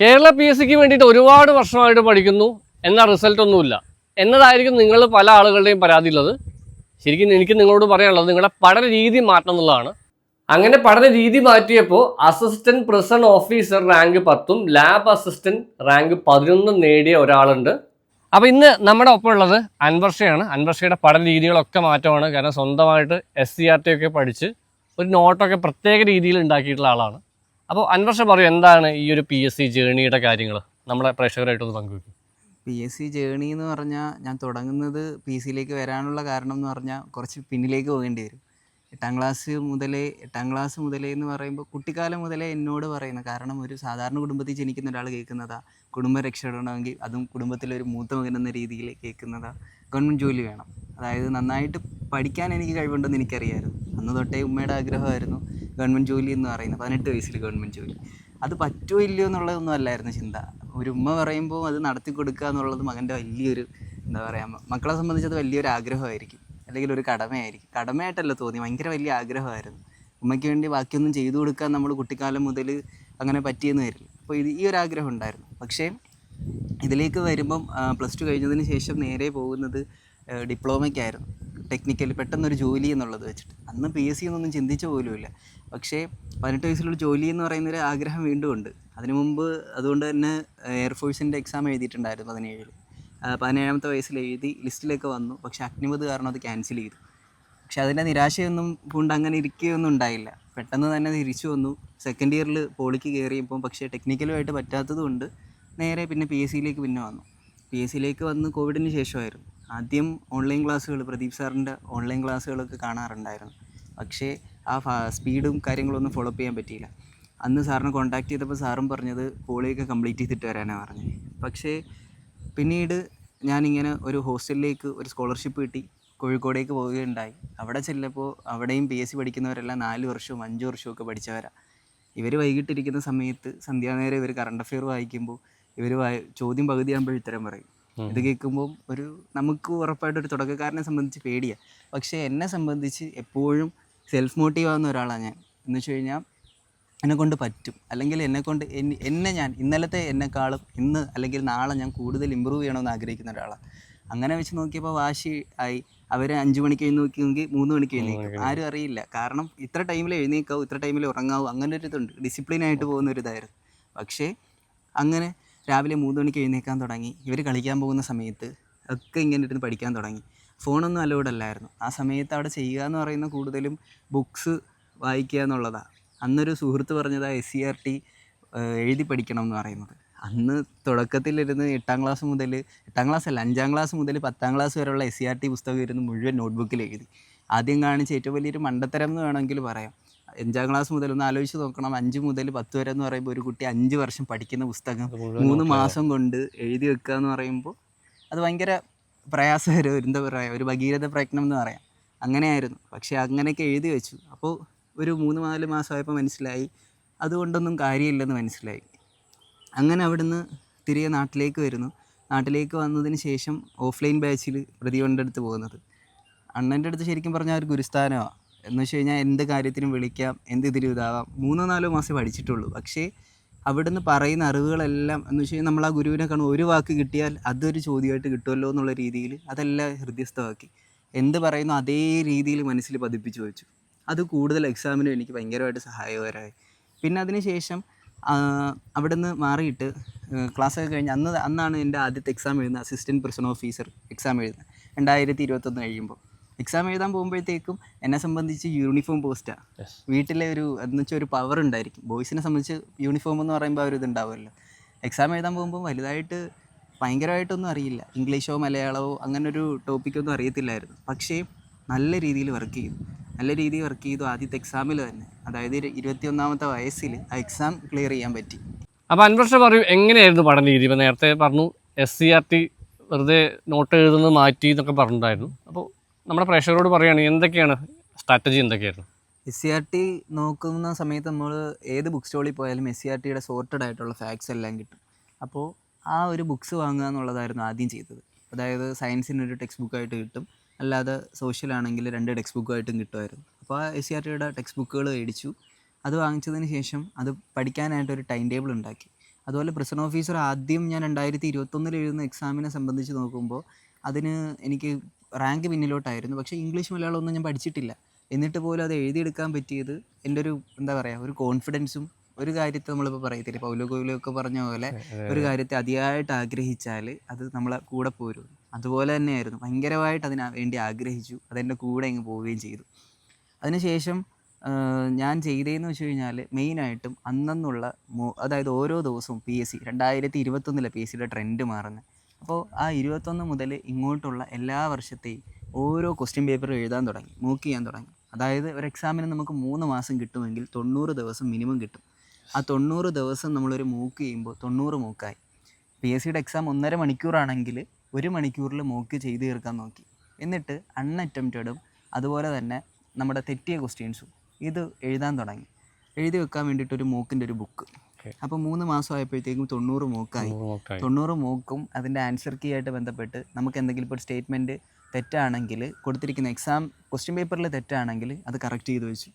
Kerala P S സിക്ക് വേണ്ടിയിട്ട് ഒരുപാട് വർഷമായിട്ട് പഠിക്കുന്നു എന്നാൽ റിസൾട്ട് ഒന്നുമില്ല. എന്നതായിരിക്കും നിങ്ങൾ പല ആളുകളുടെയും പരാതി ഉള്ളത്. ശരിക്കും എനിക്ക് നിങ്ങളോട് പറയാനുള്ളത് നിങ്ങളുടെ പഠന രീതി മാറ്റണം എന്നുള്ളതാണ്. അങ്ങനെ പഠന രീതി മാറ്റിയപ്പോൾ അസിസ്റ്റന്റ് പ്രസിഡന്റ് ഓഫീസർ റാങ്ക് പത്തും ലാബ് അസിസ്റ്റന്റ് റാങ്ക് പതിനൊന്നും നേടിയ ഒരാളുണ്ട്. അപ്പോൾ ഇന്ന് നമ്മുടെ ഒപ്പം ഉള്ളത് അൻവർഷയാണ്. അൻവർഷയുടെ പഠന രീതികളൊക്കെ മാറ്റമാണ്. കാരണം സ്വന്തമായിട്ട് എസ് സി ആർ ടി ഒക്കെ പഠിച്ച് ഒരു നോട്ടൊക്കെ പ്രത്യേക രീതിയിൽ ഉണ്ടാക്കിയിട്ടുള്ള ആളാണ്. അപ്പോൾ അൻവർഷ പറയൂ എന്താണ് ഈ ഒരു പി എസ് സി ജേണിയുടെ കാര്യങ്ങൾ നമ്മളെ പ്രേക്ഷകരായിട്ടൊന്ന് പങ്കുവയ്ക്കും പി എസ് സി ജേണി എന്ന് പറഞ്ഞാൽ ഞാൻ തുടങ്ങുന്നത് പി സിയിലേക്ക് വരാനുള്ള കാരണം എന്ന് പറഞ്ഞാൽ കുറച്ച് പിന്നിലേക്ക് പോകേണ്ടി വരും. എട്ടാം ക്ലാസ് മുതലേ എട്ടാം ക്ലാസ് മുതലേ എന്ന് പറയുമ്പോൾ കുട്ടിക്കാലം മുതലേ എന്നോട് പറയുന്ന. കാരണം ഒരു സാധാരണ കുടുംബത്തിൽ ജനിക്കുന്ന ഒരാൾ കേൾക്കുന്നതാ. കുടുംബം രക്ഷപ്പെടണമെങ്കിൽ അതും കുടുംബത്തിലെ ഒരു മൂത്ത മകൻ എന്ന രീതിയിൽ കേൾക്കുന്നതാ. ഗവൺമെന്റ് ജോലി വേണം. അതായത് നന്നായിട്ട് പഠിക്കാൻ എനിക്ക് കഴിവുണ്ടെന്ന് എനിക്കറിയായിരുന്നു. അന്ന് തൊട്ടേ ഉമ്മയുടെ ആഗ്രഹമായിരുന്നു ഗവൺമെന്റ് ജോലി എന്ന് പറയുന്നത്. പതിനെട്ട് വയസ്സിൽ ഗവൺമെന്റ് ജോലി. അത് പറ്റുമോ ഇല്ലയോ എന്നുള്ളതൊന്നും അല്ലായിരുന്നു ചിന്ത. ഒരു ഉമ്മ പറയുമ്പോൾ അത് നടത്തി കൊടുക്കുക എന്നുള്ളത് മകന്റെ വലിയൊരു എന്താ പറയുക മക്കളെ സംബന്ധിച്ച് അത് വലിയൊരു ആഗ്രഹമായിരിക്കും. അല്ലെങ്കിൽ ഒരു കടമയായിരിക്കും. കടമയായിട്ടല്ല തോന്നി ഭയങ്കര വലിയ ആഗ്രഹമായിരുന്നു. ഉമ്മയ്ക്ക് വേണ്ടി ബാക്കിയൊന്നും ചെയ്തു കൊടുക്കാൻ നമ്മൾ കുട്ടിക്കാലം മുതൽ അങ്ങനെ പറ്റിയെന്ന് വരില്ല. അപ്പോൾ ഇത് ഈ ഒരു ആഗ്രഹം ഉണ്ടായിരുന്നു. പക്ഷേ ഇതിലേക്ക് വരുമ്പം പ്ലസ് ടു കഴിഞ്ഞതിന് ശേഷം നേരെ പോകുന്നത് ഡിപ്ലോമയ്ക്കായിരുന്നു. ടെക്നിക്കൽ പെട്ടെന്നൊരു ജോലി എന്നുള്ളത് വെച്ചിട്ട്. അന്ന് പി എസ് സി എന്നൊന്നും ചിന്തിച്ച പോലുമില്ല. പക്ഷേ പതിനെട്ട് വയസ്സിലുള്ള ജോലി എന്ന് പറയുന്നൊരു ആഗ്രഹം വീണ്ടും ഉണ്ട്. അതിനു മുമ്പ് അതുകൊണ്ട് തന്നെ എയർഫോഴ്സിന്റെ എക്സാം എഴുതിയിട്ടുണ്ടായിരുന്നു പതിനേഴിൽ പതിനേഴാമത്തെ വയസ്സിൽ എഴുതി ലിസ്റ്റിലേക്ക് വന്നു. പക്ഷെ അഗ്നിപത് കാരണം അത് ക്യാൻസൽ ചെയ്തു. പക്ഷെ അതിന്റെ നിരാശയൊന്നും കൊണ്ട് അങ്ങനെ ഇരിക്കുകയൊന്നും ഉണ്ടായില്ല. പെട്ടെന്ന് തന്നെ തിരിച്ചു വന്നു. സെക്കൻഡ് ഇയറിൽ പോളിക്ക് കയറിയപ്പം പക്ഷേ ടെക്നിക്കലുമായിട്ട് പറ്റാത്തത് കൊണ്ട് നേരെ പിന്നെ പി എസ് സിയിലേക്ക് പിന്നെ വന്നു. പി എസ് സിയിലേക്ക് വന്ന് കോവിഡിന് ശേഷമായിരുന്നു. ആദ്യം ഓൺലൈൻ ക്ലാസ്സുകൾ പ്രദീപ് സാറിന്റെ ഓൺലൈൻ ക്ലാസ്സുകളൊക്കെ കാണാറുണ്ടായിരുന്നു. പക്ഷേ ആ സ്പീഡും കാര്യങ്ങളൊന്നും ഫോളോ അപ്പ് ചെയ്യാൻ പറ്റിയില്ല. അന്ന് സാറിനെ കോൺടാക്ട് ചെയ്തപ്പോൾ സാറും പറഞ്ഞത് പോളിയൊക്കെ കംപ്ലീറ്റ് ചെയ്തിട്ട് വരാനാണ് പറഞ്ഞത്. പക്ഷേ പിന്നീട് ഞാനിങ്ങനെ ഒരു ഹോസ്റ്റലിലേക്ക് ഒരു സ്കോളർഷിപ്പ് കിട്ടി. കോഴിക്കോടേക്ക് പോവുകയുണ്ടായി. അവിടെ ചെല്ലപ്പോൾ അവിടെയും പി എസ് സി പഠിക്കുന്നവരെല്ലാം നാല് വർഷവും അഞ്ച് വർഷവും ഒക്കെ പഠിച്ചവരാണ് ഇവർ വൈകിട്ടിരിക്കുന്ന സമയത്ത് സന്ധ്യാനേരം ഇവർ കറണ്ട് അഫെയർ വായിക്കുമ്പോൾ ഇവർ ചോദ്യം പകുതിയാകുമ്പോൾ ഇത്തരം പറയും. ഇത് കേൾക്കുമ്പോൾ ഒരു നമുക്ക് ഉറപ്പായിട്ട് ഒരു തുടക്കക്കാരനെ സംബന്ധിച്ച് പേടിയാണ് പക്ഷേ എന്നെ സംബന്ധിച്ച് എപ്പോഴും സെൽഫ് മോട്ടീവ് ആവുന്ന ഒരാളാണ് ഞാൻ. എന്ന് വെച്ച് കഴിഞ്ഞാൽ എന്നെ കൊണ്ട് പറ്റും. അല്ലെങ്കിൽ എന്നെ കൊണ്ട് എന്നെ- ഞാൻ ഇന്നലത്തെ എന്നെക്കാളും ഇന്ന് അല്ലെങ്കിൽ നാളെ ഞാൻ കൂടുതൽ ഇമ്പ്രൂവ് ചെയ്യണമെന്ന് ആഗ്രഹിക്കുന്ന ഒരാളാണ് അങ്ങനെ വെച്ച് നോക്കിയപ്പോൾ വാശി ആയി. അവർ അഞ്ച് മണിക്ക് എഴുന്നേക്കുമെങ്കിൽ മൂന്ന് മണിക്ക് എഴുന്നേക്കും ആരും അറിയില്ല. കാരണം ഇത്ര ടൈമിൽ എഴുന്നേക്കാവും ഇത്ര ടൈമിൽ ഉറങ്ങാവും അങ്ങനെ ഒരു ഇതുണ്ട്. ഡിസിപ്ലിനായിട്ട് പോകുന്ന ഒരു ഇതായിരുന്നു. പക്ഷേ അങ്ങനെ രാവിലെ മൂന്ന് മണിക്ക് എഴുന്നേക്കാൻ തുടങ്ങി. ഇവർ കളിക്കാൻ പോകുന്ന സമയത്ത് ഒക്കെ ഇങ്ങനെ ഇരുന്ന് പഠിക്കാൻ തുടങ്ങി. ഫോണൊന്നും അലോഡല്ലായിരുന്നു ആ സമയത്ത് അവിടെ ചെയ്യുക എന്ന് പറയുന്ന കൂടുതലും ബുക്സ് വായിക്കുക എന്നുള്ളതാണ് അന്നൊരു സുഹൃത്ത് പറഞ്ഞത് എസ് സി ആർ ടി എഴുതി പഠിക്കണം എന്ന് പറയുന്നത്. അന്ന് തുടക്കത്തിലിരുന്ന് എട്ടാം ക്ലാസ് മുതൽ എട്ടാം ക്ലാസ് അല്ല അഞ്ചാം ക്ലാസ് മുതൽ പത്താം ക്ലാസ് വരെയുള്ള എസ് സി ആർ ടി പുസ്തകം ഇരുന്ന് മുഴുവൻ നോട്ട്ബുക്കിൽ എഴുതി. ആദ്യം കാണിച്ച ഏറ്റവും വലിയൊരു മണ്ടത്തരം എന്ന് വേണമെങ്കിൽ പറയാം. അഞ്ചാം ക്ലാസ് മുതൽ ഒന്ന് ആലോചിച്ച് നോക്കണം അഞ്ച് മുതൽ പത്ത് വരെ എന്ന് പറയുമ്പോൾ ഒരു കുട്ടി അഞ്ച് വർഷം പഠിക്കുന്ന പുസ്തകം മൂന്ന് മാസം കൊണ്ട് എഴുതി വെക്കുക എന്ന് പറയുമ്പോൾ അത് ഭയങ്കര പ്രയാസകരം എന്താ പറയുക ഒരു ഭഗീരഥ പ്രയത്നം എന്ന് പറയാം. അങ്ങനെയായിരുന്നു. പക്ഷേ അങ്ങനെയൊക്കെ എഴുതി വെച്ചു. അപ്പോൾ ഒരു മൂന്ന് നാല് മാസമായപ്പോൾ മനസ്സിലായി. അതുകൊണ്ടൊന്നും കാര്യമില്ലെന്ന് മനസ്സിലായി. അങ്ങനെ അവിടുന്ന് തിരികെ നാട്ടിലേക്ക് വരുന്നു. നാട്ടിലേക്ക് വന്നതിന് ശേഷം ഓഫ്ലൈൻ ബാച്ചിൽ പ്രതിഭന്റെ അടുത്ത് പോകുന്നത്. അണ്ണന്റെ അടുത്ത് ശരിക്കും പറഞ്ഞാൽ ഒരു ഗുരുസ്ഥാനമാണ് എന്ന് വെച്ച് കഴിഞ്ഞാൽ എന്ത് കാര്യത്തിനും വിളിക്കാം എന്ത് ഇതിലും ഇതാവാം. മൂന്നോ നാലോ മാസം പഠിച്ചിട്ടുള്ളൂ. പക്ഷേ അവിടുന്ന് പറയുന്ന അറിവുകളെല്ലാം എന്ന് വെച്ച് കഴിഞ്ഞാൽ നമ്മൾ ആ ഗുരുവിനെ കാണും ഒരു വാക്ക് കിട്ടിയാൽ അതൊരു ചോദ്യമായിട്ട് കിട്ടുമല്ലോ എന്നുള്ള രീതിയിൽ അതെല്ലാം ഹൃദ്യസ്ഥമാക്കി. എന്ത് പറയുന്നു അതേ രീതിയിൽ മനസ്സിൽ പതിപ്പിച്ച് വെച്ചു. അത് കൂടുതൽ എക്സാമിനും എനിക്ക് ഭയങ്കരമായിട്ട് സഹായകരമായി. പിന്നെ അതിന് ശേഷം അവിടുന്ന് മാറിയിട്ട് ക്ലാസ്സൊക്കെ കഴിഞ്ഞ് അന്ന് അന്നാണ് എന്റെ ആദ്യത്തെ എക്സാം എഴുതുന്നത് അസിസ്റ്റന്റ് പ്രസൺ ഓഫീസർ എക്സാം എഴുതുന്നത് രണ്ടായിരത്തി ഇരുപത്തൊന്ന് കഴിയുമ്പോൾ. എക്സാം എഴുതാൻ പോകുമ്പോഴത്തേക്കും എന്നെ സംബന്ധിച്ച് യൂണിഫോം പോസ്റ്റാണ് വീട്ടിലെ ഒരു എന്ന് വെച്ചാൽ ഒരു പവർ ഉണ്ടായിരിക്കും. ബോയ്സിനെ സംബന്ധിച്ച് യൂണിഫോം എന്ന് പറയുമ്പോൾ അവർ ഇതുണ്ടാവുമല്ലോ. എക്സാം എഴുതാൻ പോകുമ്പോൾ വലുതായിട്ട് ഭയങ്കരമായിട്ടൊന്നും അറിയില്ല. ഇംഗ്ലീഷോ മലയാളമോ അങ്ങനൊരു ടോപ്പിക്കൊന്നും അറിയത്തില്ലായിരുന്നു. പക്ഷേ നല്ല രീതിയിൽ വർക്ക് ചെയ്തു. നല്ല രീതിയിൽ വർക്ക് ചെയ്തു ആദ്യത്തെ എക്സാമിൽ തന്നെ. അതായത് ഇരുപത്തി ഒന്നാമത്തെ വയസ്സിൽ ആ എക്സാം ക്ലിയർ ചെയ്യാൻ പറ്റി. അപ്പോൾ അൻപ്രഷ പറയൂ എങ്ങനെയായിരുന്നു പഠന രീതി ഇപ്പോൾ നേരത്തെ പറഞ്ഞു എസ് സി ആർ ടി വെറുതെ നോട്ട് എഴുതുന്നത് മാറ്റി എന്നൊക്കെ പറഞ്ഞിട്ടുണ്ടായിരുന്നു. അപ്പോൾ നമ്മുടെ പ്രേക്ഷകരോട് പറയുകയാണെങ്കിൽ എന്തൊക്കെയാണ്? സ്ട്രാറ്റജി എന്തൊക്കെയായിരുന്നു? എസ് സി ആർ ടി നോക്കുന്ന സമയത്ത് നമ്മൾ ഏത് ബുക്ക് സ്റ്റോളിൽ പോയാലും എസ് സി ആർ ടിയുടെ സോർട്ടഡ് ആയിട്ടുള്ള ഫാക്ട്സ് എല്ലാം കിട്ടും. അപ്പോൾ ആ ഒരു ബുക്ക്സ് വാങ്ങുക എന്നുള്ളതായിരുന്നു ആദ്യം ചെയ്തത്. അതായത് സയൻസിന് ഒരു ടെക്സ്റ്റ് ബുക്കായിട്ട് കിട്ടും. അല്ലാതെ സോഷ്യൽ ആണെങ്കിൽ രണ്ട് ടെക്സ്റ്റ് ബുക്കായിട്ടും കിട്ടുമായിരുന്നു. അപ്പോൾ ആ എസ് സി ആർ ടിയുടെ ടെക്സ്റ്റ് ബുക്കുകൾ മേടിച്ചു. അത് വാങ്ങിച്ചതിന് ശേഷം അത് പഠിക്കാനായിട്ട് ഒരു ടൈം ടേബിൾ ഉണ്ടാക്കി. അതുപോലെ പ്രിസൺ ഓഫീസർ ആദ്യം ഞാൻ രണ്ടായിരത്തി ഇരുപത്തൊന്നിൽ എഴുതുന്ന എക്സാമിനെ സംബന്ധിച്ച് നോക്കുമ്പോൾ അതിന് എനിക്ക് റാങ്ക് പിന്നിലോട്ടായിരുന്നു. പക്ഷേ ഇംഗ്ലീഷ് മലയാളം ഒന്നും ഞാൻ പഠിച്ചിട്ടില്ല. എന്നിട്ട് പോലും അത് എഴുതിയെടുക്കാൻ പറ്റിയത് എന്റെ ഒരു എന്താ പറയുക ഒരു കോൺഫിഡൻസും ഒരു കാര്യത്തെ നമ്മളിപ്പോൾ പറയത്തില്ല? പൗലോ കോയിലോ ഒക്കെ പറഞ്ഞ പോലെ ഒരു കാര്യത്തെ അതിയായിട്ട് ആഗ്രഹിച്ചാൽ അത് നമ്മളെ കൂടെ പോരും അതുപോലെ തന്നെയായിരുന്നു. ഭയങ്കരമായിട്ട് അതിന് വേണ്ടി ആഗ്രഹിച്ചു. അതെന്റെ കൂടെ അങ്ങ് പോവുകയും ചെയ്തു. അതിനുശേഷം ഞാൻ ചെയ്തതെന്ന് വെച്ച് കഴിഞ്ഞാൽ മെയിനായിട്ടും അന്നെന്നുള്ള അതായത് ഓരോ ദിവസവും പി എസ് സി രണ്ടായിരത്തി ഇരുപത്തൊന്നിലെ പി എസ് സിയുടെ ട്രെൻഡ് മാറുന്നത് അപ്പോൾ ആ ഇരുപത്തൊന്ന് മുതൽ ഇങ്ങോട്ടുള്ള എല്ലാ വർഷത്തെയും ഓരോ ക്വസ്റ്റ്യൻ പേപ്പർ എഴുതാൻ തുടങ്ങി മൂക്ക് ചെയ്യാൻ തുടങ്ങി. അതായത് ഒരു എക്സാമിന് നമുക്ക് മൂന്ന് മാസം കിട്ടുമെങ്കിൽ തൊണ്ണൂറ് ദിവസം മിനിമം കിട്ടും. ആ തൊണ്ണൂറ് ദിവസം നമ്മളൊരു മൂക്ക് ചെയ്യുമ്പോൾ തൊണ്ണൂറ് മൂക്കായി പി എസ് സിയുടെ എക്സാം ഒന്നര മണിക്കൂറാണെങ്കിൽ ഒരു മണിക്കൂറിൽ മോക്ക് ചെയ്ത് തീർക്കാൻ നോക്കി. എന്നിട്ട് അൺഅറ്റംപ്റ്റഡും അതുപോലെ തന്നെ നമ്മുടെ തെറ്റിയ ക്വസ്റ്റ്യൻസും ഇത് എഴുതാൻ തുടങ്ങി. എഴുതി വെക്കാൻ വേണ്ടിയിട്ട് ഒരു മൂക്കിന്റെ ഒരു ബുക്ക്. അപ്പോൾ മൂന്ന് മാസം ആയപ്പോഴത്തേക്കും തൊണ്ണൂറ് മൂക്കായി. തൊണ്ണൂറ് മോക്കും അതിന്റെ ആൻസർ കീ ആയിട്ട് ബന്ധപ്പെട്ട് നമുക്ക് എന്തെങ്കിലും ഇപ്പോൾ സ്റ്റേറ്റ്മെന്റ് തെറ്റാണെങ്കിൽ കൊടുത്തിരിക്കുന്ന എക്സാം ക്വസ്റ്റ്യൻ പേപ്പറിൽ തെറ്റാണെങ്കിൽ അത് കറക്റ്റ് ചെയ്ത് വെച്ചു.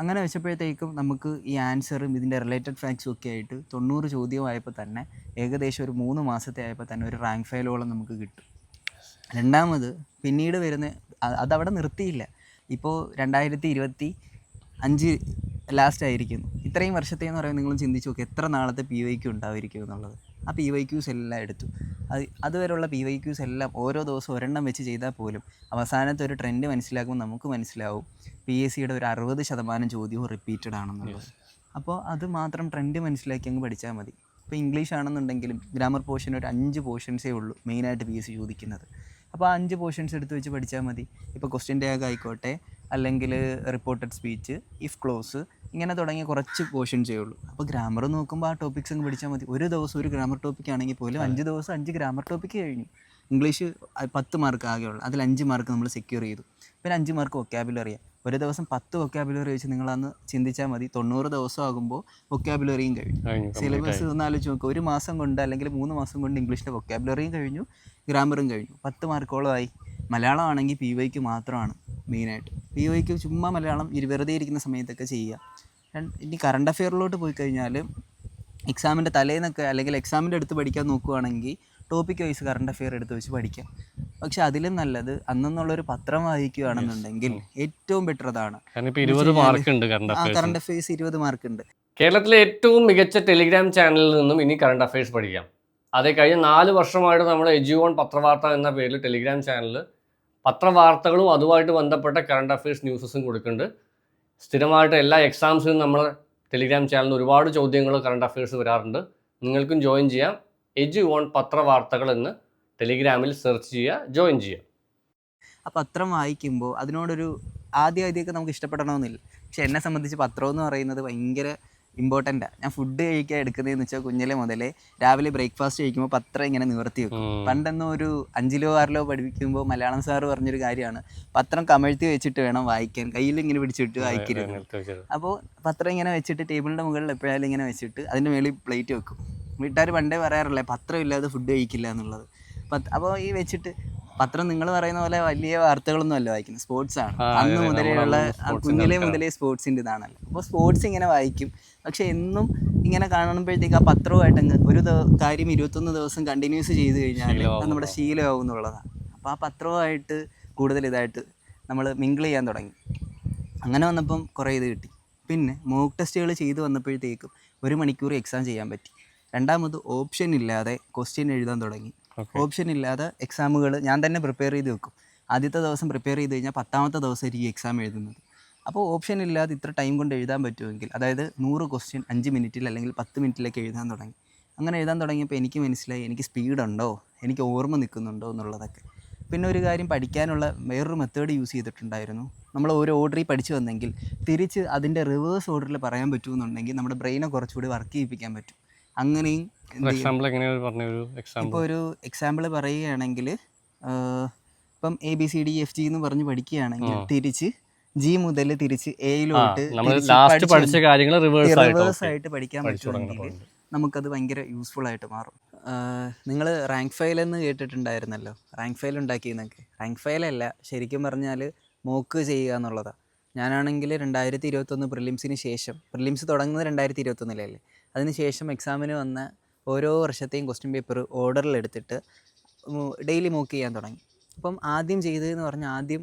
അങ്ങനെ വെച്ചപ്പോഴത്തേക്കും നമുക്ക് ഈ ആൻസറും ഇതിന്റെ റിലേറ്റഡ് ഫാക്ട്സും ഒക്കെ ആയിട്ട് തൊണ്ണൂറ് ചോദ്യമായപ്പോൾ തന്നെ ഏകദേശം ഒരു മൂന്ന് മാസത്തെ ആയപ്പോൾ തന്നെ ഒരു റാങ്ക് ഫയലോളം നമുക്ക് കിട്ടും. രണ്ടാമത് പിന്നീട് വരുന്ന അതവിടെ നിർത്തിയില്ല. ഇപ്പോൾ രണ്ടായിരത്തി ഇരുപത്തി അഞ്ച് ലാസ്റ്റ് ആയിരിക്കുന്നു. ഇത്രയും വർഷത്തെ എന്ന് പറയുമ്പോൾ നിങ്ങൾ ചിന്തിച്ച് നോക്കുക എത്ര നാളത്തെ പി വൈ ക്യൂ ഉണ്ടാവുമായിരിക്കും എന്നുള്ളത്. ആ പി വൈ ക്യൂസ് എല്ലാം എടുത്തു. അത് അതുവരെയുള്ള പി വൈ ക്യൂസ് എല്ലാം ഓരോ ദിവസവും ഒരെണ്ണം വെച്ച് ചെയ്താൽ പോലും അവസാനത്തെ ഒരു ട്രെൻഡ് മനസ്സിലാക്കുമ്പോൾ നമുക്ക് മനസ്സിലാവും. പി എസ് സിയുടെ ഒരു അറുപത് ശതമാനം ചോദ്യവും റിപ്പീറ്റഡ് ആണെന്നുള്ളത്. അപ്പോൾ അത് മാത്രം ട്രെൻഡ് മനസ്സിലാക്കി അങ്ങ് പഠിച്ചാൽ മതി. ഇപ്പോൾ ഇംഗ്ലീഷ് ആണെന്നുണ്ടെങ്കിലും ഗ്രാമർ പോർഷൻ ഒരു അഞ്ച് പോർഷൻസേ ഉള്ളൂ മെയിനായിട്ട് പി എസ് സി ചോദിക്കുന്നത്. അപ്പോൾ ആ അഞ്ച് പോർഷൻസ് എടുത്ത് വെച്ച് പഠിച്ചാൽ മതി. ഇപ്പോൾ ക്വസ്റ്റ്യൻ ടാഗ് ആയിക്കോട്ടെ അല്ലെങ്കിൽ റിപ്പോർട്ടഡ് സ്പീച്ച് ഇഫ് ക്ലോസ് ഇങ്ങനെ തുടങ്ങിയ കുറച്ച് പോർഷൻസേ ഉള്ളൂ. അപ്പോൾ ഗ്രാമർ നോക്കുമ്പോൾ ആ ടോപ്പിക്സ് അങ്ങ് പഠിച്ചാൽ മതി. ഒരു ദിവസം ഒരു ഗ്രാമർ ടോപ്പിക് ആണെങ്കിൽ പോലും അഞ്ച് ദിവസം അഞ്ച് ഗ്രാമർ ടോപ്പിക് കഴിഞ്ഞു. ഇംഗ്ലീഷ് പത്ത് മാർക്ക് ആകെയുള്ളൂ അതിൽ അഞ്ച് മാർക്ക് നമ്മൾ സെക്യൂർ ചെയ്തു. പിന്നെ അഞ്ച് മാർക്ക് വൊക്കാബുലറിയാണ് ഒരു ദിവസം പത്ത് വൊക്കാബുലറി വെച്ച് നിങ്ങളന്ന് ചിന്തിച്ചാൽ മതി. തൊണ്ണൂറ് ദിവസം ആകുമ്പോൾ വൊക്കാബുലറിയും കഴിഞ്ഞു സിലബസ് ഒന്ന് ആലോചിച്ച് നോക്കുക ഒരു മാസം കൊണ്ട് അല്ലെങ്കിൽ മൂന്ന് മാസം കൊണ്ട് ഇംഗ്ലീഷിന്റെ വൊക്കാബുലറിയും കഴിഞ്ഞു ഗ്രാമറും കഴിഞ്ഞു. പത്ത് മാർക്കോളമായി മലയാളം ആണെങ്കിൽ പി വൈക്ക് മാത്രമാണ് മെയിനായിട്ട് പി വൈക്ക് ചുമ്മാ മലയാളം ഇരി- വെറുതെ ഇരിക്കുന്ന സമയത്തൊക്കെ ചെയ്യുക. ഇനി കറണ്ട് അഫെയറിലോട്ട് പോയി കഴിഞ്ഞാൽ എക്സാമിന്റെ തലേന്നൊക്കെ അല്ലെങ്കിൽ എക്സാമിന്റെ അടുത്ത് പഠിക്കാൻ നോക്കുവാണെങ്കിൽ ടോപ്പിക് വൈസ് കറണ്ട് അഫെയർ എടുത്ത് വെച്ച് പഠിക്കാം. പക്ഷെ അതിലും നല്ലത് അന്നെന്നുള്ളൊരു പത്രം വായിക്കുകയാണെന്നുണ്ടെങ്കിൽ ഏറ്റവും ബെറ്റർ അതാണ്. കറണ്ട് അഫെയർസ് ഇരുപത് മാർക്ക് ഉണ്ട് കേരളത്തിലെ ഏറ്റവും മികച്ച ടെലിഗ്രാം ചാനലിൽ നിന്നും ഇനി കറണ്ട് അഫയേഴ്സ് പഠിക്കാം. അതേ കഴിഞ്ഞ നാല് വർഷമായിട്ട് നമ്മൾ എജുവോൺ പത്രവാർത്ത എന്ന പേരിൽ ടെലിഗ്രാം ചാനലിൽ പത്രവാർത്തകളും അതുമായിട്ട് ബന്ധപ്പെട്ട കറണ്ട് അഫയേഴ്സ് ന്യൂസസും കൊടുക്കുന്നുണ്ട്. സ്ഥിരമായിട്ട് എല്ലാ എക്സാംസിനും നമ്മൾ ടെലിഗ്രാം ചാനലിൽ ഒരുപാട് ചോദ്യങ്ങൾ കറണ്ട് അഫയേഴ്സ് വരാറുണ്ട്. നിങ്ങൾക്കും ജോയിൻ ചെയ്യാം. എജു ഓൺ പത്രവാർത്തകൾ എന്ന് ടെലിഗ്രാമിൽ സെർച്ച് ചെയ്യുക ജോയിൻ ചെയ്യുക. ആ പത്രം വായിക്കുമ്പോൾ അതിനോടൊരു ആദ്യം ആദ്യമൊക്കെ നമുക്ക് ഇഷ്ടപ്പെടണമെന്നില്ല. പക്ഷെ എന്നെ സംബന്ധിച്ച് പത്രം എന്ന് പറയുന്നത് ഭയങ്കര ഇമ്പോർട്ടന്റാണ് ഞാൻ ഫുഡ് കഴിക്കാൻ എടുക്കുന്നതെന്ന് വെച്ചാൽ കുഞ്ഞിലെ മുതലേ രാവിലെ ബ്രേക്ക്ഫാസ്റ്റ് കഴിക്കുമ്പോൾ പത്രം ഇങ്ങനെ നിവർത്തി വെക്കും. പണ്ടെന്നോ ഒരു അഞ്ചിലോ ആറിലോ പഠിപ്പിക്കുമ്പോൾ മലയാളം സാറ് പറഞ്ഞൊരു കാര്യമാണ് പത്രം കമഴ്ത്തി വെച്ചിട്ട് വേണം വായിക്കാൻ. കയ്യിൽ ഇങ്ങനെ പിടിച്ചിട്ട് വായിക്കരുത്. അപ്പോൾ പത്രം ഇങ്ങനെ വെച്ചിട്ട് ടേബിളിന്റെ മുകളിൽ എപ്പോഴായാലും ഇങ്ങനെ വെച്ചിട്ട് അതിന്റെ മേളിൽ പ്ലേറ്റ് വെക്കും. വീട്ടുകാർ പണ്ടേ പറയാറില്ലേ പത്രം ഇല്ലാതെ ഫുഡ് കഴിക്കില്ല എന്നുള്ളത്. അപ്പോൾ ഈ വെച്ചിട്ട് പത്രം നിങ്ങൾ പറയുന്ന പോലെ വലിയ വാർത്തകളൊന്നും അല്ല വായിക്കുന്നത്. സ്പോർട്സ് ആണ്. അന്ന് മുതലേയുള്ള കുഞ്ഞിലെ. മുതലേ സ്പോർട്സിന്റെ ഇതാണല്ലോ. അപ്പോൾ സ്പോർട്സ് ഇങ്ങനെ വായിക്കും. പക്ഷെ എന്നും ഇങ്ങനെ കാണുമ്പോഴത്തേക്ക് ആ പത്രവുമായിട്ട് അങ്ങ് ഒരു കാര്യം ഇരുപത്തൊന്ന് ദിവസം കണ്ടിന്യൂസ് ചെയ്ത് കഴിഞ്ഞാൽ നമ്മുടെ ശീലമാവും എന്നുള്ളതാണ് അപ്പോൾ ആ പത്രവുമായിട്ട് കൂടുതൽ ഇതായിട്ട് നമ്മൾ മിങ്കിൾ ചെയ്യാൻ തുടങ്ങി. അങ്ങനെ വന്നപ്പം കുറേ ഇത് കിട്ടി. പിന്നെ മോക്ക് ടെസ്റ്റുകൾ ചെയ്ത് വന്നപ്പോഴത്തേക്കും ഒരു മണിക്കൂർ എക്സാം ചെയ്യാൻ പറ്റി. രണ്ടാമത് ഓപ്ഷൻ ഇല്ലാതെ ക്വസ്റ്റ്യൻ എഴുതാൻ തുടങ്ങി. ഓപ്ഷൻ ഇല്ലാതെ എക്സാമുകൾ ഞാൻ തന്നെ പ്രിപ്പയർ ചെയ്ത് വെക്കും. ആദ്യത്തെ ദിവസം പ്രിപ്പയർ ചെയ്ത് കഴിഞ്ഞാൽ പത്താമത്തെ ദിവസമായിരിക്കും എക്സാം എഴുതുന്നത്. അപ്പോൾ ഓപ്ഷൻ ഇല്ലാതെ ഇത്ര ടൈം കൊണ്ട് എഴുതാൻ പറ്റുമെങ്കിൽ അതായത് നൂറ് ക്വസ്റ്റ്യൻ അഞ്ച് മിനിറ്റിൽ അല്ലെങ്കിൽ പത്ത് മിനിറ്റിലൊക്കെ എഴുതാൻ തുടങ്ങി. അങ്ങനെ എഴുതാൻ തുടങ്ങിയപ്പോൾ എനിക്ക് മനസ്സിലായി എനിക്ക് സ്പീഡുണ്ടോ എനിക്ക് ഓർമ്മ നിൽക്കുന്നുണ്ടോ എന്നുള്ളതൊക്കെ. പിന്നെ ഒരു കാര്യം പഠിക്കാനുള്ള വേറൊരു മെത്തേഡ് യൂസ് ചെയ്തിട്ടുണ്ടായിരുന്നു. നമ്മൾ ഒരു ഓർഡറിൽ പഠിച്ചു വന്നെങ്കിൽ തിരിച്ച് അതിന്റെ റിവേഴ്സ് ഓർഡറിൽ പറയാൻ പറ്റുമെന്നുണ്ടെങ്കിൽ നമ്മുടെ ബ്രെയിനെ കുറച്ചുകൂടി വർക്ക് ചെയ്യിപ്പിക്കാൻ പറ്റും. അങ്ങനെയും ഇപ്പോൾ ഒരു എക്സാമ്പിൾ പറയുകയാണെങ്കിൽ ഇപ്പം A B C D F G എന്ന് പറഞ്ഞ് പഠിക്കുകയാണെങ്കിൽ. തിരിച്ച് ജി മുതൽ തിരിച്ച് എയിലോട്ട് റിവേഴ്സ് ആയിട്ട്? പഠിക്കാൻ പറ്റുകയാണെങ്കിൽ പറ്റുമെങ്കിൽ നമുക്കത് ഭയങ്കര യൂസ്ഫുൾ ആയിട്ട് മാറും. നിങ്ങൾ റാങ്ക് ഫയൽ എന്ന് കേട്ടിട്ടുണ്ടായിരുന്നല്ലോ? റാങ്ക് ഫയൽ ഉണ്ടാക്കിയെന്നൊക്കെ റാങ്ക് ഫയലല്ല ശരിക്കും പറഞ്ഞാൽ മോക്ക് ചെയ്യുക എന്നുള്ളതാണ് ഞാനാണെങ്കിൽ രണ്ടായിരത്തി ഇരുപത്തൊന്ന് പ്രിലിംസിന് ശേഷം പ്രിലിംസ് തുടങ്ങുന്നത് രണ്ടായിരത്തി ഇരുപത്തൊന്നിലല്ലേ? അതിന് ശേഷം എക്സാമിന് വന്ന ഓരോ വർഷത്തെയും ക്വസ്റ്റ്യൻ പേപ്പർ ഓർഡറിൽ എടുത്തിട്ട് ഡെയിലി മോക്ക് ചെയ്യാൻ തുടങ്ങി. അപ്പം ആദ്യം ചെയ്തതെന്ന് പറഞ്ഞാൽ ആദ്യം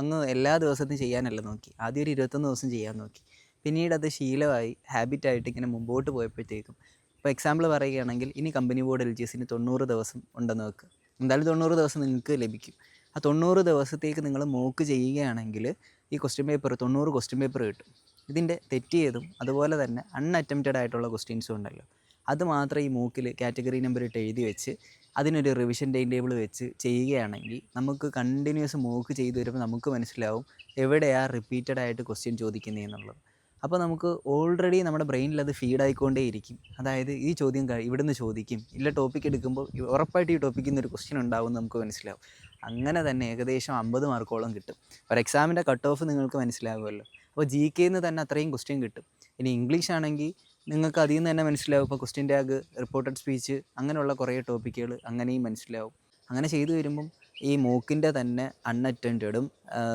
അങ്ങ് എല്ലാ ദിവസത്തും ചെയ്യാനല്ല നോക്കി. ആദ്യം ഒരു ഇരുപത്തൊന്ന് ദിവസം ചെയ്യാൻ നോക്കി. പിന്നീട് അത് ശീലമായി ഹാബിറ്റായിട്ട് ഇങ്ങനെ മുമ്പോട്ട് പോയപ്പോഴത്തേക്കും ഇപ്പോൾ എക്സാമ്പിൾ പറയുകയാണെങ്കിൽ ഇനി കമ്പനി ബോർഡ് എൽ ജി എസിന് തൊണ്ണൂറ് ദിവസം ഉണ്ടെന്ന് വെക്കുക എന്തായാലും തൊണ്ണൂറ് ദിവസം നിങ്ങൾക്ക് ലഭിക്കും. ആ തൊണ്ണൂറ് ദിവസത്തേക്ക് നിങ്ങൾ മോക്ക് ചെയ്യുകയാണെങ്കിൽ ഈ ക്വസ്റ്റ്യൻ പേപ്പർ തൊണ്ണൂറ് ക്വസ്റ്റ്യൻ പേപ്പർ കിട്ടും. ഇതിന്റെ തെറ്റിയതും അതുപോലെ തന്നെ അൺഅറ്റംപ്റ്റഡ് ആയിട്ടുള്ള ക്വസ്റ്റ്യൻസും ഉണ്ടല്ലോ. അത് മാത്രം ഈ മൂക്കിൽ കാറ്റഗറി നമ്പർ ഇട്ട് എഴുതി വെച്ച് അതിനൊരു റിവിഷൻ ടൈം ടേബിൾ വെച്ച് ചെയ്യുകയാണെങ്കിൽ നമുക്ക് കണ്ടിന്യൂസ് മൂക്ക് ചെയ്ത് വരുമ്പോൾ നമുക്ക് മനസ്സിലാവും എവിടെയാണ് റിപ്പീറ്റഡ് ആയിട്ട് ക്വസ്റ്റ്യൻ ചോദിക്കുന്നത് എന്നുള്ളത്. അപ്പോൾ നമുക്ക് ഓൾറെഡി നമ്മുടെ ബ്രെയിനിൽ അത് ഫീഡ് ആയിക്കൊണ്ടേയിരിക്കും അതായത് ഈ ചോദ്യം ഇവിടുന്ന് ചോദിക്കും. ഇല്ല ടോപ്പിക് എടുക്കുമ്പോൾ ഉറപ്പായിട്ട് ഈ ടോപ്പിക്കിൽ നിന്ന് ഒരു ക്വസ്റ്റ്യൻ ഉണ്ടാവും നമുക്ക് മനസ്സിലാവും. അങ്ങനെ തന്നെ ഏകദേശം അമ്പത് മാർക്കോളം കിട്ടും. ഒരു എക്സാമിന്റെ കട്ട് ഓഫ് നിങ്ങൾക്ക് മനസ്സിലാകുമല്ലോ അപ്പോൾ ജി കെന്ന് തന്നെ അത്രയും ക്വസ്റ്റ്യൻ കിട്ടും. ഇനി ഇംഗ്ലീഷ് ആണെങ്കിൽ നിങ്ങൾക്ക് അതിൽ നിന്ന് തന്നെ മനസ്സിലാവും. ഇപ്പോൾ ക്വസ്റ്റ്യൻ ടാഗ് റിപ്പോർട്ടഡ് സ്പീച്ച് അങ്ങനെയുള്ള കുറേ ടോപ്പിക്കുകൾ അങ്ങനെയും മനസ്സിലാവും. അങ്ങനെ ചെയ്തു വരുമ്പം ഈ മൂക്കിന്റെ തന്നെ അൺഅറ്റൻഡും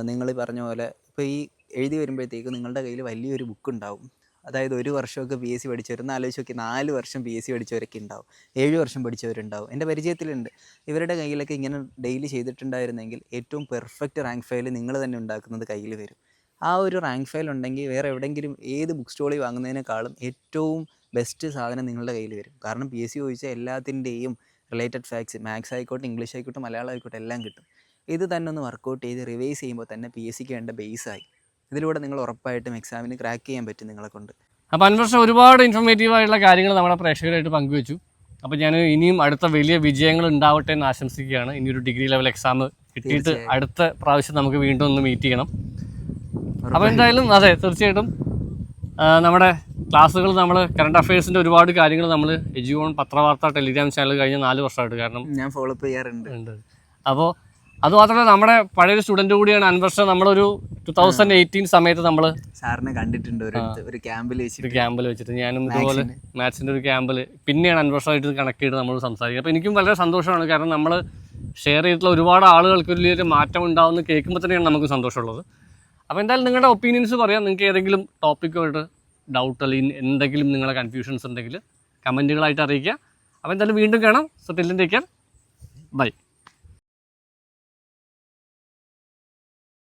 നിങ്ങൾ പറഞ്ഞ പോലെ ഇപ്പോൾ ഈ എഴുതി വരുമ്പോഴത്തേക്ക് നിങ്ങളുടെ കയ്യിൽ വലിയൊരു ബുക്ക് ഉണ്ടാവും. അതായത് ഒരു വർഷമൊക്കെ പി എസ് സി പഠിച്ചവരുന്ന ആലോചിച്ച് നോക്കി നാല് വർഷം പി എസ് സി പഠിച്ചവരൊക്കെ ഉണ്ടാവും. ഏഴ് വർഷം പഠിച്ചവരുണ്ടാവും. എന്റെ പരിചയത്തിലുണ്ട്. ഇവരുടെ കയ്യിലൊക്കെ ഇങ്ങനെ ഡെയിലി ചെയ്തിട്ടുണ്ടായിരുന്നെങ്കിൽ ഏറ്റവും പെർഫെക്റ്റ് റാങ്ക് ഫയൽ നിങ്ങൾ തന്നെ ഉണ്ടാക്കുന്നത് കയ്യിൽ വരും. ആ ഒരു റാങ്ക് ഫയൽ ഉണ്ടെങ്കിൽ വേറെ എവിടെയെങ്കിലും ഏത് ബുക്ക് സ്റ്റോളിൽ വാങ്ങുന്നതിനേക്കാളും ഏറ്റവും ബെസ്റ്റ് സാധനം നിങ്ങളുടെ കയ്യിൽ വരും. കാരണം പി എസ് സി ചോദിച്ചാൽ എല്ലാത്തിന്റെയും റിലേറ്റഡ് ഫാക്ട്സ് മാത്സ് ആയിക്കോട്ടെ ഇംഗ്ലീഷ് ആയിക്കോട്ടെ മലയാളം ആയിക്കോട്ടെ എല്ലാം കിട്ടും. ഇത് തന്നെ ഒന്ന് വർക്കൗട്ട് ചെയ്ത് റിവൈസ് ചെയ്യുമ്പോൾ തന്നെ പി എസ് സിക്ക് വേണ്ട ബേസായി ഇതിലൂടെ നിങ്ങൾ ഉറപ്പായിട്ടും എക്സാമിന് ക്രാക്ക് ചെയ്യാൻ പറ്റും നിങ്ങളെ കൊണ്ട്. അപ്പോൾ അൻവർഷം ഒരുപാട് ഇൻഫോർമേറ്റീവ് ആയിട്ടുള്ള കാര്യങ്ങൾ നമ്മുടെ പ്രേക്ഷകരായിട്ട് പങ്കുവച്ചു. അപ്പോൾ ഞാൻ ഇനിയും അടുത്ത വലിയ വിജയങ്ങൾ ഉണ്ടാവട്ടെ എന്ന് ആശംസിക്കുകയാണ്. ഇനിയൊരു ഡിഗ്രി ലെവൽ എക്സാം കിട്ടിയിട്ട് അടുത്ത പ്രാവശ്യം നമുക്ക് വീണ്ടും ഒന്ന് മീറ്റ് ചെയ്യണം. അപ്പോൾ എന്തായാലും അതെ തീർച്ചയായിട്ടും നമ്മുടെ ക്ലാസ്സുകൾ നമ്മൾ കറണ്ട് അഫയേഴ്സിന്റെ ഒരുപാട് കാര്യങ്ങൾ നമ്മൾ എജുവോൺ പത്രവാർത്ത ടെലിഗ്രാം ചാനൽ കഴിഞ്ഞ നാല് വർഷമായിട്ട് കാരണം ഞാൻ ഫോളോ അപ്പ് ചെയ്യാറുണ്ട്. ഉണ്ട്. അപ്പോൾ അതുമാത്രമല്ല നമ്മുടെ പഴയൊരു സ്റ്റുഡന്റ് കൂടിയാണ് അൻവർഷം നമ്മളൊരു ടു തൗസൻഡ് എയ്റ്റീൻ സമയത്ത് നമ്മൾ സാറിനെ കണ്ടിട്ടുണ്ട് ഒരു ക്യാമ്പിൽ വെച്ചിട്ട്. ക്യാമ്പിൽ വെച്ചിട്ട്. ഞാനും ഇതുപോലെ മാത്സിന്റെ ഒരു ക്യാമ്പിൽ പിന്നെയാണ് അൻവർഷമായിട്ട് കണക്ട് ചെയ്ത് നമ്മൾ സംസാരിക്കുക. അപ്പോൾ എനിക്കും വളരെ സന്തോഷമാണ്. കാരണം നമ്മൾ ഷെയർ ചെയ്തിട്ടുള്ള ഒരുപാട് ആളുകൾക്ക് വലിയൊരു മാറ്റം ഉണ്ടാവുമെന്ന് കേൾക്കുമ്പോൾ തന്നെയാണ് നമുക്ക് സന്തോഷമുള്ളത്. അപ്പോൾ എന്തായാലും നിങ്ങളുടെ ഒപ്പീനിയൻസ് പറയാം. നിങ്ങൾക്ക് ഏതെങ്കിലും ടോപ്പിക്കുമായിട്ട് ഡൗട്ട് അല്ലെങ്കിൽ എന്തെങ്കിലും നിങ്ങളുടെ കൺഫ്യൂഷൻസ് ഉണ്ടെങ്കിൽ കമന്റുകളായിട്ട് അറിയിക്കുക. അപ്പോൾ എന്തായാലും വീണ്ടും കാണാം. So care bye